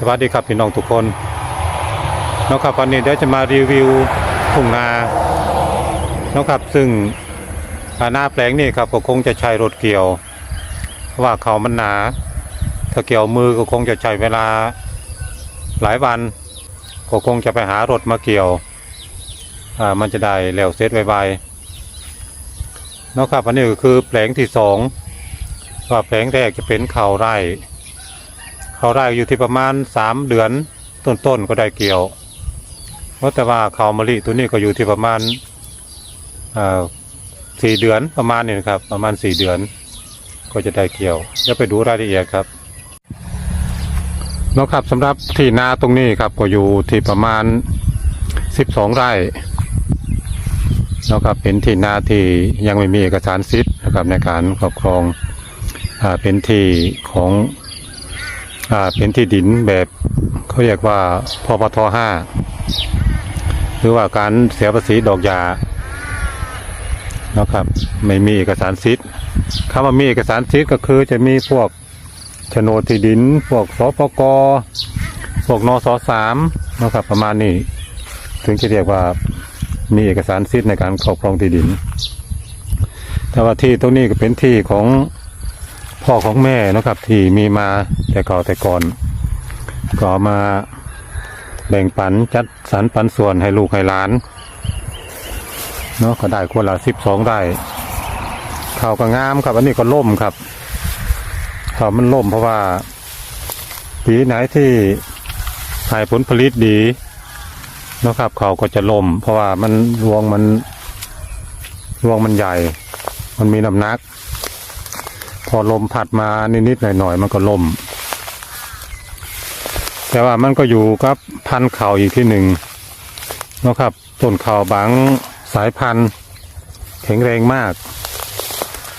สวัสดีครับพี่น้องทุกคนนะครับวันนี้เดี๋ยวจะมารีวิวทุ่งนานะครับซึ่งหน้าแปลงนี่ครับก็คงจะใช้รถเกี่ยวเพราะว่าเขามันหนา ถ้าเกี่ยวมือก็คงจะใช้เวลาหลายวันก็คงจะไปหารถมาเกี่ยวอ่ามันจะได้แล้วเสร็จไวๆนะครับอันนี้ก็คือแปลงที่สองว่าแปลงแรกจะเป็นเข่าไร่ เขาได้อยู่ที่ประมาณสามเดือนต้นๆก็ได้เกี่ยวเพราะแต่ว่าเขาวมะลิตัวนี้ก็อยู่ที่ประมาณสี่เดือนประมาณนี้นะครับ ประมาณสี่เดือน ก็จะได้เกี่ยวจะไปดูรายละเอียดครับนะครับสำหรับที่นาตรงนี้ครับก็อยู่ที่ประมาณสิบสองไร่นะครับเป็นที่นาที่ยังไม่มีเอกสารสิทธิ์นะครับในการครอบครองอเป็นที่ของ อ่าเป็นที่ดินแบบเขาเรียกว่าพปทห้าหรือว่าการเสียภาษีดอกยานะครับ ไม่มีเอกสารสิทธิ์คำว่ามีเอกสารสิทธิ์ก็คือจะมีพวกโฉนดที่ดิน พวกสปกพวกนสสามนะครับ ประมาณนี้ ถึงจะเรียกว่ามีเอกสารสิทธิ์ในการครอบครองที่ดิน แต่ว่าที่ตรงนี้ก็เป็นที่ของพ่อของแม่นะครับ ที่มีมา แต่เก่าแต่ก่อน ก็มาแบ่งปันจัดสรรปันส่วนให้ลูกให้หลานเนาะก็ได้คนละสิบสองได้เขาวก็งามครับ อันนี้ก็ล่มครับเขาวมันล่มเพราะว่าปีไหนที่ให้ผลผลิตดีเนาะครับเขาก็จะล่ม เพราะว่ามันรวงมันรวงมันใหญ่ มันมีน้ำหนัก พอลมพัดมานิดๆหน่อยๆมันก็ล่ม แต่ว่ามันก็อยู่กับพันเขาอีกที่หนึ่งนะครับต้นเขาบางสายพันธุ์แข็งแรงมาก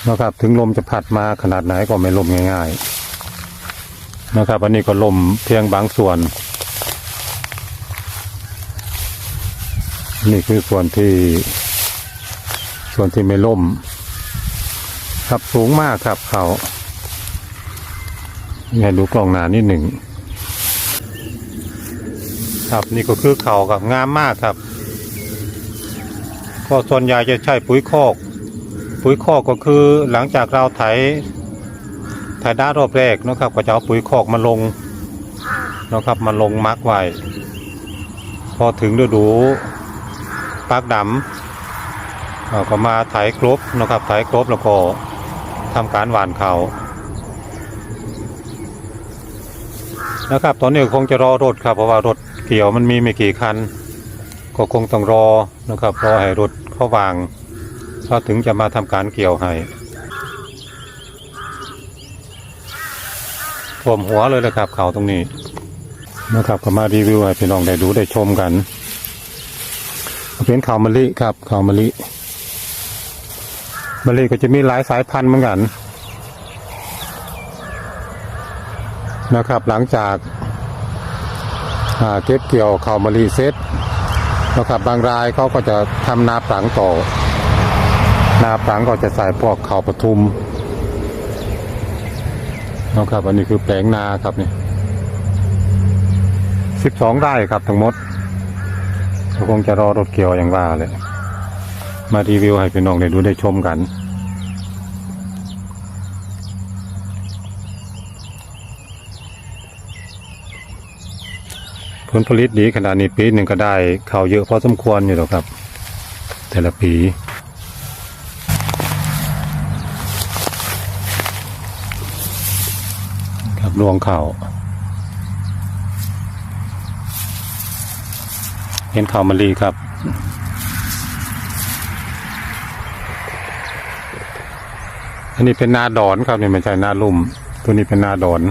นะครับ ถึงลมจะพัดมาขนาดไหนก็ไม่ล่มง่ายๆนะครับ อันนี้ก็ล่มเพียงบางส่วน นี่คือส่วนที่ ส่วนที่ไม่ล่ม ครับสูงมากครับเขาให้ดูกล้องหนานิดหนึ่ง ครับนี่ก็คือเขากับงามมากครับ ก็ส่วนใหญ่จะใช้ปุ๋ยคอก ปุ๋ยคอกก็คือหลังจากเราไถไถด้ารอบแรกนะครับ ก็จะเอาปุ๋ยคอกมาลงนะครับมาลงมักไว้พอถึงฤดูปักดำเราก็มาไถกรบนะครับไถกรบแล้วก็ทำการหว่านเขานะครับ ตอนนี้คงจะรอรถครับเพราะว่ารถ เกี่ยวมันมีไม่กี่คัน ก็คงต้องรอนะครับรอให้รถเข้าวางเขาถึงจะมาทำการเกี่ยวให้ท่วมหัวเลยนะครับเขาตรงนี้นะครับก็มารีวิวให้พี่น้องได้ดูได้ชมกัน เป็นข้าวมะลิครับข้าวมะลิมะลิก็จะมีหลายสายพันธุ์เหมือนกัน นะครับ หลังจาก เก็บเกี่ยวข้าวมะลิเสร็จนะครับบางรายเขาก็จะทำนาปลังต่อ นาปลังก็จะใส่พวกข้าวปทุมนะครับอันนี้คือแปลงนาครับนี่สิบสองไร่ครับทั้งหมดคงจะรอรถเกี่ยวอย่างว่าเลยมารีวิวให้พี่น้องได้ดูได้ชมกัน ผลผลิตดีขนาดนี้ปีหนึ่งก็ได้ข้าวเยอะพอสมควรอยู่หรอกครับ แต่ละปีครับรวงข้าวเห็นข้าวมะลีครับอันนี้เป็นนาดอนครับนี่ไม่ใช่นาลุ่ม ตัวนี้เป็นนาดอน